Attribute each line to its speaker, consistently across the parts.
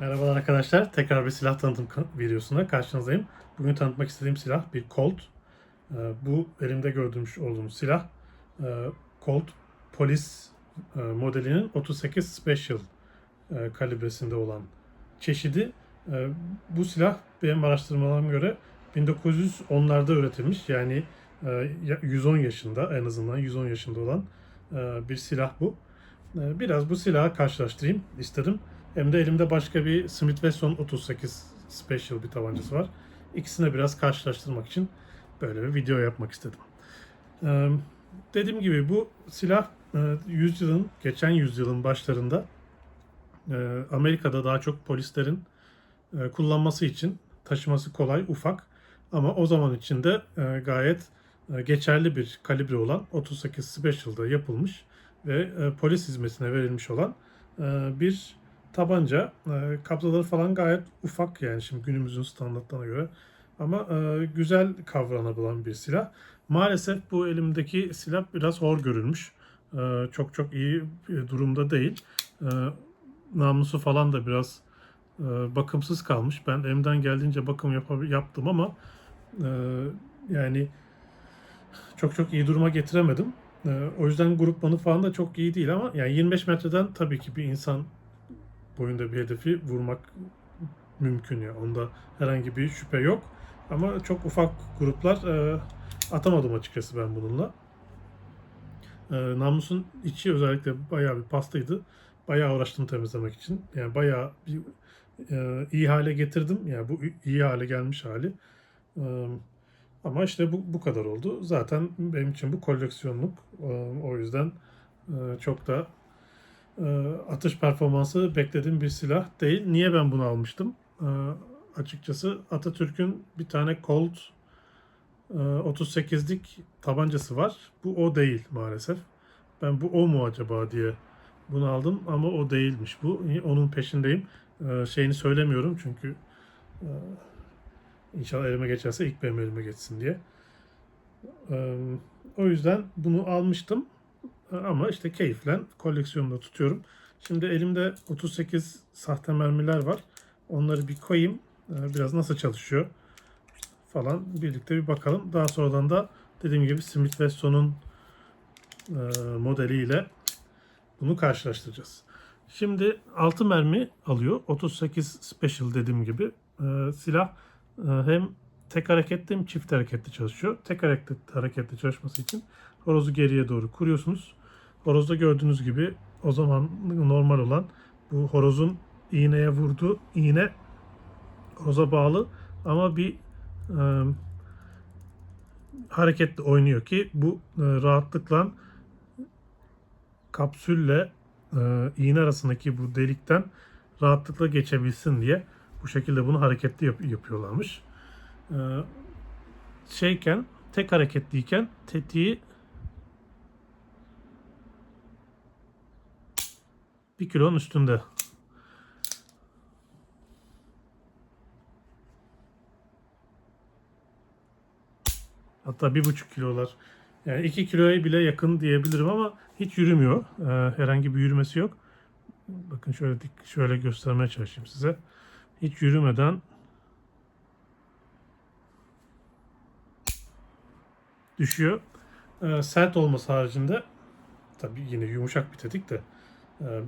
Speaker 1: Merhabalar arkadaşlar. Tekrar bir silah tanıtım videosuna karşınızdayım. Bugün tanıtmak istediğim silah bir Colt. Ee, Bu elimde gördüğümüz olduğumuz silah e, Colt Polis e, modelinin 38 Special e, kalibresinde olan çeşidi. Bu silah benim araştırmalarıma göre 1910'larda üretilmiş. Yani e, ya- 110 yaşında en azından 110 yaşında olan bir silah bu. Biraz bu silahı karşılaştırayım istedim. Hem de elimde başka bir Smith Wesson 38 Special bir tabancası var. İkisini biraz karşılaştırmak için böyle bir video yapmak istedim. Ee, dediğim gibi bu silah e, yüzyılın, geçen yüzyılın başlarında e, Amerika'da daha çok polislerin e, kullanması için taşıması kolay, ufak ama o zaman için de e, gayet geçerli bir kalibre olan 38 Special'da yapılmış ve polis hizmetine verilmiş olan bir tabanca. E, kabzaları falan gayet ufak yani şimdi günümüzün standartlarına göre. Ama e, güzel kavranabilen bir silah. Maalesef bu elimdeki silah biraz hor görülmüş. E, çok çok iyi durumda değil. E, namlusu falan da biraz e, bakımsız kalmış. Ben elimden geldiğince bakım yap- yaptım ama e, yani çok çok iyi duruma getiremedim. E, o yüzden grup banı falan da çok iyi değil ama yani 25 metreden tabii ki bir insan boyunda bir hedefi vurmak mümkün ya. Onda herhangi bir şüphe yok. Ama çok ufak gruplar e, atamadım açıkçası ben bununla. E, namlusun içi özellikle bayağı bir pastaydı. Bayağı uğraştım temizlemek için. Yani bayağı bir e, iyi hale getirdim. Yani bu iyi hale gelmiş hali. E, ama işte bu, bu kadar oldu. Zaten benim için bu koleksiyonluk. E, o yüzden e, çok da atış performansı beklediğim bir silah değil. Niye ben bunu almıştım? E, açıkçası Atatürk'ün bir tane Colt e, 38'lik tabancası var. Bu o değil maalesef. Ben bu o mu acaba diye bunu aldım ama o değilmiş bu. Onun peşindeyim. E, şeyini söylemiyorum çünkü e, inşallah elime geçerse ilk benim elime geçsin diye. E, o yüzden bunu almıştım. Ama işte keyiflen koleksiyonda tutuyorum. Şimdi elimde 38 sahte mermiler var. Onları bir koyayım. Ee, Biraz nasıl çalışıyor falan birlikte bir bakalım. Daha sonradan da dediğim gibi Smith Wesson'un e, modeliyle bunu karşılaştıracağız. Şimdi 6 mermi alıyor. 38 Special dediğim gibi. Ee, silah e, hem tek hareketli hem çift hareketli çalışıyor. Tek hareketli, hareketli çalışması için horozu geriye doğru kuruyorsunuz. Horozda gördüğünüz gibi o zaman normal olan bu horozun iğneye vurduğu iğne horoza bağlı ama bir e, hareketle oynuyor ki bu e, rahatlıkla kapsülle e, iğne arasındaki bu delikten rahatlıkla geçebilsin diye bu şekilde bunu hareketli yap- yapıyorlarmış. E, şeyken tek hareketliyken tetiği bir kilonun üstünde. Hatta bir buçuk kilolar. Yani iki kiloya bile yakın diyebilirim ama hiç yürümüyor. Ee, herhangi bir yürümesi yok. Bakın şöyle dik, şöyle göstermeye çalışayım size. Hiç yürümeden düşüyor. Ee, sert olması haricinde tabii yine yumuşak bir tetik de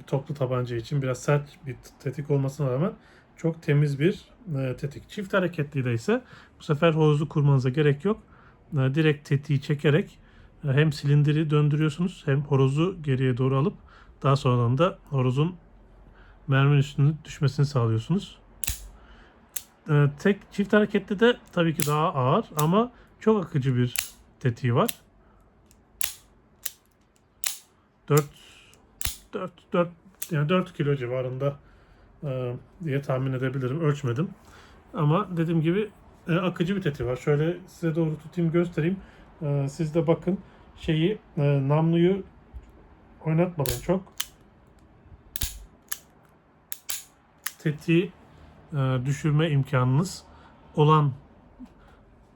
Speaker 1: toplu tabanca için biraz sert bir tetik olmasına rağmen çok temiz bir e, tetik. Çift hareketli de ise bu sefer horozu kurmanıza gerek yok. E, direkt tetiği çekerek e, hem silindiri döndürüyorsunuz hem horozu geriye doğru alıp daha sonradan da horozun merminin üstüne düşmesini sağlıyorsunuz. E, tek çift hareketli de tabii ki daha ağır ama çok akıcı bir tetiği var. 4 4 4 yani 4 kilo civarında e, diye tahmin edebilirim. Ölçmedim. Ama dediğim gibi e, akıcı bir tetiği var. Şöyle size doğru tutayım göstereyim. E, siz de bakın şeyi e, namluyu oynatmadan çok tetiği e, düşürme imkanınız olan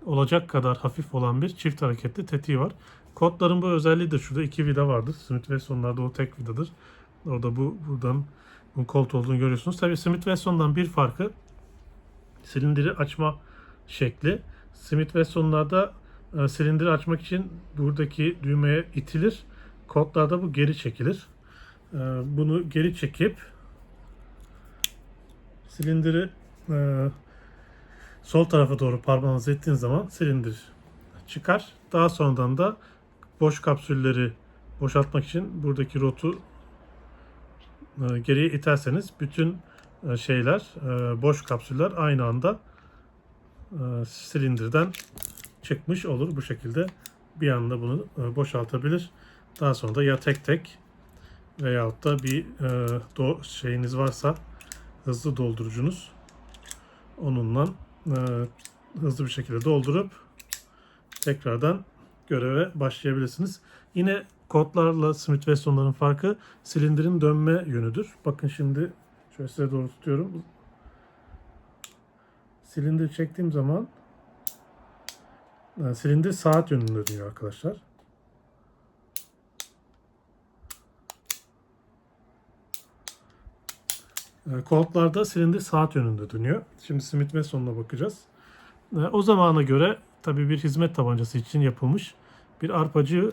Speaker 1: olacak kadar hafif olan bir çift hareketli tetiği var. Kodların bu özelliği de şurada iki vida vardır. Smith Wesson'larda o tek vidadır. Orada bu buradan Bu kolt olduğunu görüyorsunuz. Tabii Smith Wesson'dan bir farkı silindiri açma şekli. Smith Wesson'larda e, silindiri açmak için buradaki düğmeye itilir. Colt'larda bu geri çekilir. E, bunu geri çekip silindiri e, sol tarafa doğru parmağınızı ettiğiniz zaman silindir çıkar. Daha sonradan da boş kapsülleri boşaltmak için buradaki rotu e, geriye iterseniz bütün e, şeyler, e, boş kapsüller aynı anda silindirden çıkmış olur. Bu şekilde bir anda bunu boşaltabilir. Daha sonra da ya tek tek veyahut da bir şeyiniz varsa hızlı doldurucunuz onunla hızlı bir şekilde doldurup tekrardan göreve başlayabilirsiniz. Yine kodlarla Smith Wesson'ların farkı silindirin dönme yönüdür. Bakın şimdi şöyle size doğru tutuyorum. Silindir çektiğim zaman e, silindir saat yönünde dönüyor arkadaşlar. E, Koltlarda silindir saat yönünde dönüyor. Şimdi Smith Wesson'una bakacağız. E, O zamana göre tabii bir hizmet tabancası için yapılmış bir arpacı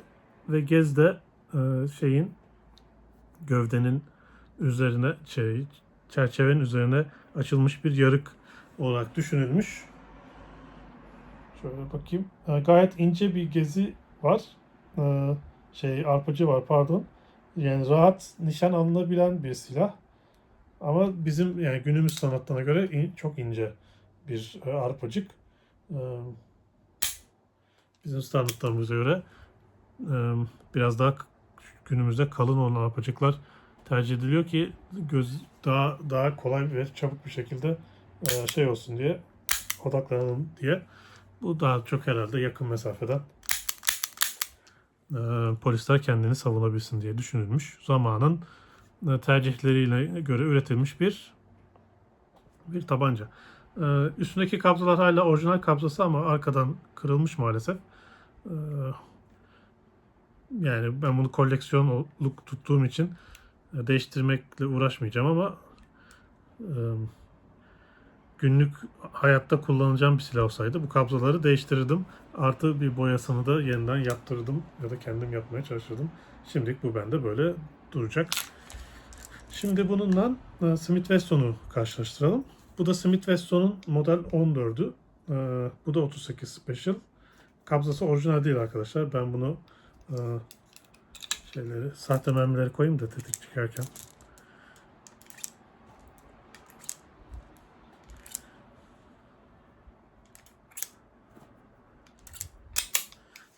Speaker 1: ve gezde e, şeyin gövdenin üzerine şey, çerçevenin üzerine açılmış bir yarık olarak düşünülmüş. Şöyle bakayım. E, Gayet ince bir gezi var. Şey arpacı var pardon. Yani rahat nişan alınabilen bir silah. Ama bizim yani günümüz sanatlarına göre in- çok ince bir e, arpacık. E, Bizim standartlarımıza göre e, biraz daha günümüzde kalın olan arpacıklar tercih ediliyor ki göz daha daha kolay ve çabuk bir şekilde e, şey olsun diye odaklanalım diye. Bu daha çok herhalde yakın mesafeden e, polisler kendini savunabilsin diye düşünülmüş. Zamanın tercihleriyle göre üretilmiş bir bir tabanca. E, üstündeki kabzalar hala orijinal kabzası ama arkadan kırılmış maalesef. E, yani ben bunu koleksiyonluk tuttuğum için e, değiştirmekle uğraşmayacağım ama e, günlük hayatta kullanacağım bir silah olsaydı bu kabzaları değiştirirdim. Artı bir boyasını da yeniden yaptırdım ya da kendim yapmaya çalışırdım. Şimdilik bu bende böyle duracak. Şimdi bununla e, Smith Wesson'u karşılaştıralım. Bu da Smith Wesson'un model 14'ü. E, Bu da 38 Special. Kabzası orijinal değil arkadaşlar. Ben bunu e, şeyleri, sahte mermileri koyayım da tetik çıkarken.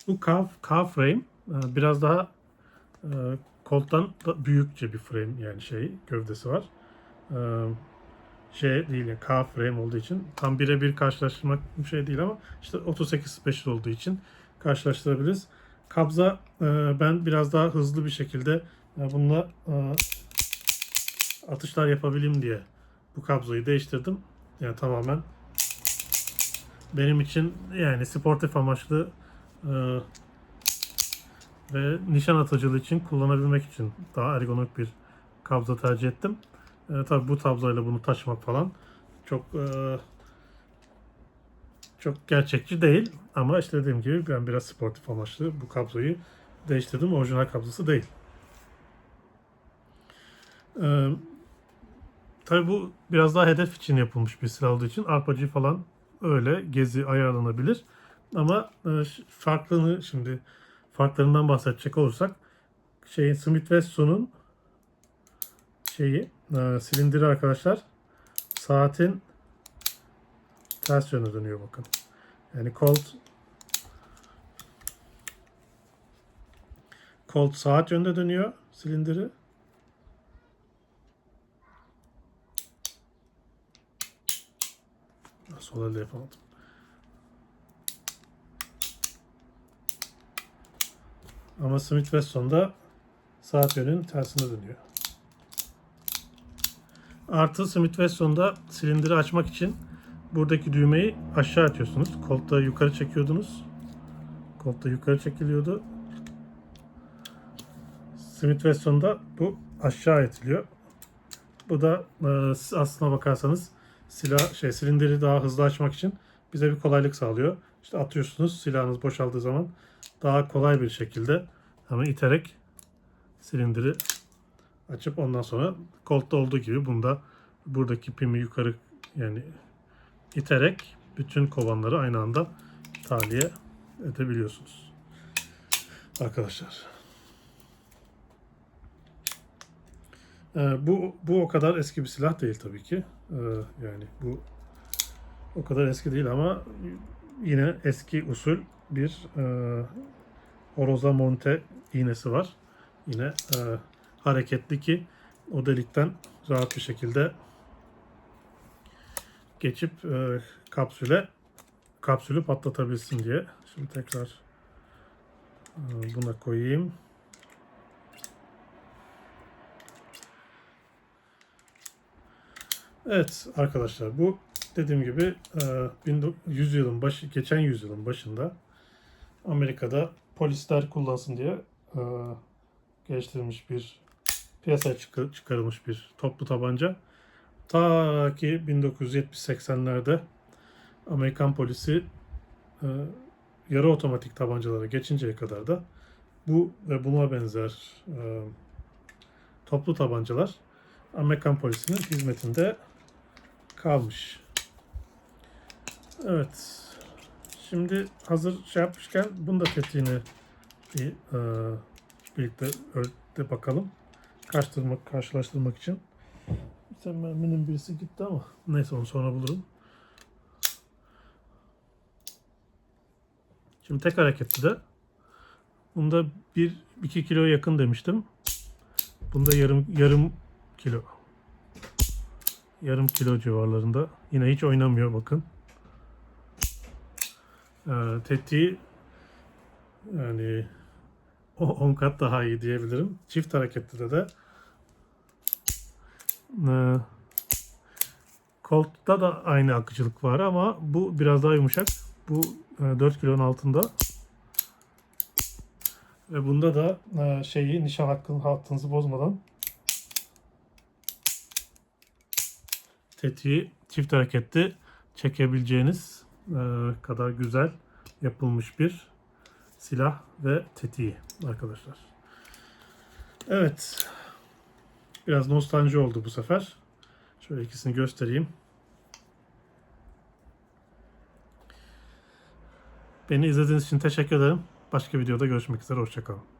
Speaker 1: Bu K, K frame e, biraz daha Colt'tan da büyükçe bir frame yani şey gövdesi var. E, şey değil yani K frame olduğu için tam birebir karşılaştırmak bir şey değil ama işte 38 special olduğu için karşılaştırabiliriz. Kabza e, ben biraz daha hızlı bir şekilde e, bununla e, atışlar yapabileyim diye bu kabzayı değiştirdim. Yani tamamen benim için yani sportif amaçlı e, ve nişan atıcılığı için kullanabilmek için daha ergonomik bir kabza tercih ettim. E, tabii bu tabloyla bunu taşımak falan çok e, çok gerçekçi değil. Ama işte dediğim gibi ben biraz sportif amaçlı bu kabloyu değiştirdim. Orijinal kablosu değil. E, tabii bu biraz daha hedef için yapılmış bir silah olduğu için arpacı falan öyle gezi ayarlanabilir. Ama e, farklılığını şimdi farklarından bahsedecek olursak şeyin Smith Wesson'un şeyi e, silindiri arkadaşlar saatin ters yöne dönüyor bakın. Yani Colt Colt saat yönde dönüyor silindiri. Sol elde yapamadım. Ama Smith Wesson'da saat yönünün tersine dönüyor. Artı Smith Wesson'da silindiri açmak için buradaki düğmeyi aşağı atıyorsunuz. Koltuğa yukarı çekiyordunuz. Koltuğa yukarı çekiliyordu. Smith Wesson'da bu aşağı itiliyor. Bu da e, aslına bakarsanız silah şey silindiri daha hızlı açmak için bize bir kolaylık sağlıyor. İşte atıyorsunuz silahınız boşaldığı zaman daha kolay bir şekilde hemen iterek silindiri açıp ondan sonra koltta olduğu gibi bunda buradaki pimi yukarı yani iterek bütün kovanları aynı anda tahliye edebiliyorsunuz. Arkadaşlar. Ee, bu bu o kadar eski bir silah değil tabii ki. Ee, yani bu o kadar eski değil ama yine eski usul bir e, horoza monte iğnesi var. Yine e, hareketli ki o delikten rahat bir şekilde geçip e, kapsüle kapsülü patlatabilsin diye. Şimdi tekrar e, buna koyayım. Evet arkadaşlar bu dediğim gibi e, 1900 yılın başı geçen yüzyılın başında Amerika'da polisler kullansın diye e, geliştirilmiş bir piyasaya çıkar- çıkarılmış bir toplu tabanca. Ta ki 1970-80'lerde Amerikan polisi e, yarı otomatik tabancalara geçinceye kadar da bu ve buna benzer e, toplu tabancalar Amerikan polisinin hizmetinde kalmış. Evet. Şimdi hazır şey yapmışken bunu da tetiğini bir e, birlikte ölçte bakalım. Karşılaştırmak, karşılaştırmak için. Sen merminin birisi gitti ama neyse onu sonra bulurum. Şimdi tek hareketli de bunda 1-2 kilo yakın demiştim. Bunda yarım yarım kilo. Yarım kilo civarlarında. Yine hiç oynamıyor bakın. Ee, tetiği yani o 10 kat daha iyi diyebilirim. Çift hareketli de de ee, Colt'ta da aynı akıcılık var ama bu biraz daha yumuşak. Bu e, 4 kilonun altında. Ve bunda da e, şeyi nişan hakkın, hattınızı bozmadan tetiği çift hareketli çekebileceğiniz e, kadar güzel yapılmış bir silah ve tetiği arkadaşlar. Evet. Biraz nostalji oldu bu sefer. Şöyle ikisini göstereyim. Beni izlediğiniz için teşekkür ederim. Başka videoda görüşmek üzere. Hoşçakalın.